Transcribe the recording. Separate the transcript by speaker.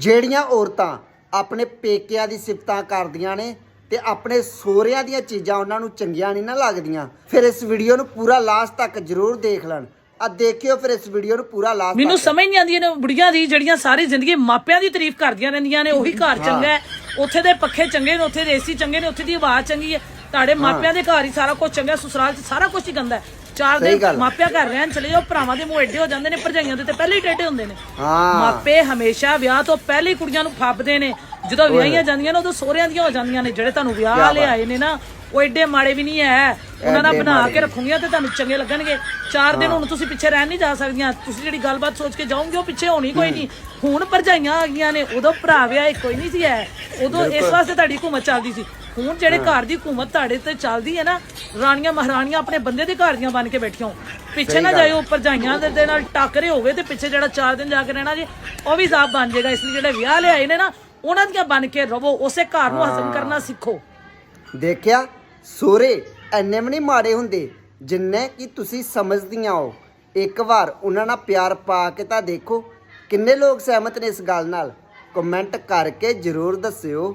Speaker 1: ਜਿਹੜੀਆਂ ਔਰਤਾਂ ਆਪਣੇ ਪੇਕਿਆਂ ਦੀ ਸਿਫਤਾਂ ਕਰਦੀਆਂ ਨੇ ਤੇ ਆਪਣੇ ਸੋਹਰਿਆਂ ਦੀਆਂ ਚੀਜ਼ਾਂ ਉਹਨਾਂ ਨੂੰ ਚੰਗੀਆਂ ਨਹੀਂ ਨਾ ਲੱਗਦੀਆਂ ਫਿਰ ਇਸ ਵੀਡੀਓ ਨੂੰ ਪੂਰਾ ਲਾਸਟ ਤੱਕ ਜ਼ਰੂਰ ਦੇਖ ਲੈਣ। ਆ ਦੇਖਿਓ ਫਿਰ ਇਸ ਵੀਡੀਓ ਨੂੰ ਪੂਰਾ ਲਾਸਟ
Speaker 2: ਮੈਨੂੰ ਸਮਝ ਨਹੀਂ ਆਉਂਦੀ ਨੇ ਬੁੜੀਆਂ ਦੀ ਜਿਹੜੀਆਂ ਸਾਰੀ ਜ਼ਿੰਦਗੀ ਮਾਪਿਆਂ ਦੀ ਤਾਰੀਫ ਕਰਦੀਆਂ ਰਹਿੰਦੀਆਂ ਨੇ ਉਹੀ ਘਰ ਚੰਗਾ ਹੈ। ਉੱਥੇ ਦੇ ਪੱਖੇ ਚੰਗੇ ਨੇ ਉੱਥੇ ਦੇ ਏਸੀ ਚੰਗੇ ਨੇ ਉੱਥੇ ਦੀ ਆਵਾਜ਼ ਚੰਗੀ ਹੈ। ਤੁਹਾਡੇ ਮਾਪਿਆਂ ਦੇ ਘਰ ਹੀ ਸਾਰਾ ਕੁਝ ਚੰਗਾ ਸਸੁਰਾਲ 'ਚ ਸਾਰਾ ਕੁਝ ਹੀ ਗੰਦਾ ਹੈ। ਚਾਰ ਦਿਨ। ਮਾਪਿਆਂ ਘਰ ਰਹਿਣ ਚਲੇ ਜਾਓ ਭਰਾਵਾਂ ਦੇ ਮੂੰਹ ਏਡੇ ਹੋ ਜਾਂਦੇ ਨੇ ਭਰਜਾਈਆਂ ਦੇ ਤੇ ਪਹਿਲੇ ਹੀ ਟੇਢੇ ਹੁੰਦੇ ਨੇ।
Speaker 1: ਹਾਂ।
Speaker 2: ਮਾਪੇ ਹਮੇਸ਼ਾ ਵਿਆਹ ਤੋਂ ਪਹਿਲੇ ਹੀ ਕੁੜੀਆਂ ਨੂੰ ਫੱਬਦੇ ਨੇ। ਜਦੋਂ ਵਿਆਹੀਆਂ ਜਾਂਦੀਆਂ ਨੇ ਉਦੋਂ ਸਹੁਰਿਆਂ ਦੀਆਂ ਹੋ ਜਾਂਦੀਆਂ ਨੇ ਜਿਹੜੇ ਤੁਹਾਨੂੰ ਵਿਆਹ ਵਾਲੇ ਆਏ ਨੇ ਨਾ ਉਹ ਏਡੇ ਮਾੜੇ ਵੀ ਨਹੀਂ ਹੈ ਉਹਨਾਂ ਦਾ
Speaker 1: ਐਡੇ
Speaker 2: ਬਣਾ ਕੇ ਰੱਖੂਗੀਆਂ ਤੇ ਤੁਹਾਨੂੰ ਚੰਗੇ ਲੱਗਣਗੇ। ਚਾਰ ਦਿਨ ਹੁਣ ਤੁਸੀਂ ਪਿੱਛੇ ਰਹਿ ਨਹੀਂ ਜਾ ਸਕਦੀਆਂ। ਤੁਸੀਂ ਜਿਹੜੀ ਗੱਲਬਾਤ ਸੋਚ ਕੇ ਜਾਓਗੇ ਉਹ ਪਿੱਛੇ ਹੋਣੀ ਕੋਈ ਨਹੀਂ। ਹੁਣ ਭਰਜਾਈਆਂ ਆ ਗਈਆਂ ਨੇ ਉਦੋਂ ਭਰਾ ਵਿਆਹ ਕੋਈ ਨਹੀਂ ਸੀ ਹੈ ਉਦੋਂ ਇਸ ਵਾਸਤੇ ਤੁਹਾਡੀ ਹਕੂਮਤ ਚੱਲਦੀ ਸੀ। ਹੁਣ ਜਿਹੜੇ ਘਰ ਦੀ ਹਕੂਮਤ ਤੁਹਾਡੇ ਤੇ ਚੱਲਦੀ ਹੈ ਨਾ ਰਾਣੀਆਂ ਮਹਾਰਾਣੀਆਂ ਆਪਣੇ ਬੰਦੇ ਦੇ ਘਰ ਦੀਆਂ ਬਣ ਕੇ ਬੈਠੀਆਂ। ਪਿੱਛੇ ਨਾ ਜਾਇਓ ਭਰਜਾਈਆਂ ਦੇ ਦੇ ਨਾਲ ਟੱਕਰੇ ਹੋਵੇ ਤੇ ਪਿੱਛੇ ਜਿਹੜਾ ਚਾਰ ਦਿਨ ਜਾ ਕੇ ਰਹਿਣਾ ਜੀ ਉਹ ਵੀ ਸਾਬ ਬਣ ਜਾਏਗਾ। ਇਸ ਲਈ ਜਿਹੜੇ ਵਿਆਹ ਲਿਆਏ ਨੇ ਨਾ ਉਹਨਾਂ ਦੀਆਂ ਬਣ ਕੇ ਰਵੋ ਉਸੇ ਘਰ ਨੂੰ ਹਜ਼ਮ ਕਰਨਾ ਸਿੱਖੋ।
Speaker 1: ਦੇਖਿਆ ਸੋਰੇ ਐਨੇ ਵੀ ਨਹੀਂ ਮਾੜੇ ਹੁੰਦੇ ਜਿੰਨੇ ਕਿ ਤੁਸੀਂ ਸਮਝਦੀਆਂ ਹੋ। ਇੱਕ ਵਾਰ ਉਹਨਾਂ ਨਾਲ ਪਿਆਰ ਪਾ ਕੇ ਤਾਂ ਦੇਖੋ ਕਿੰਨੇ ਲੋਕ ਸਹਿਮਤ ਨੇ ਇਸ ਗੱਲ ਨਾਲ। ਕਮੈਂਟ ਕਰਕੇ ਜਰੂਰ ਦੱਸਿਓ।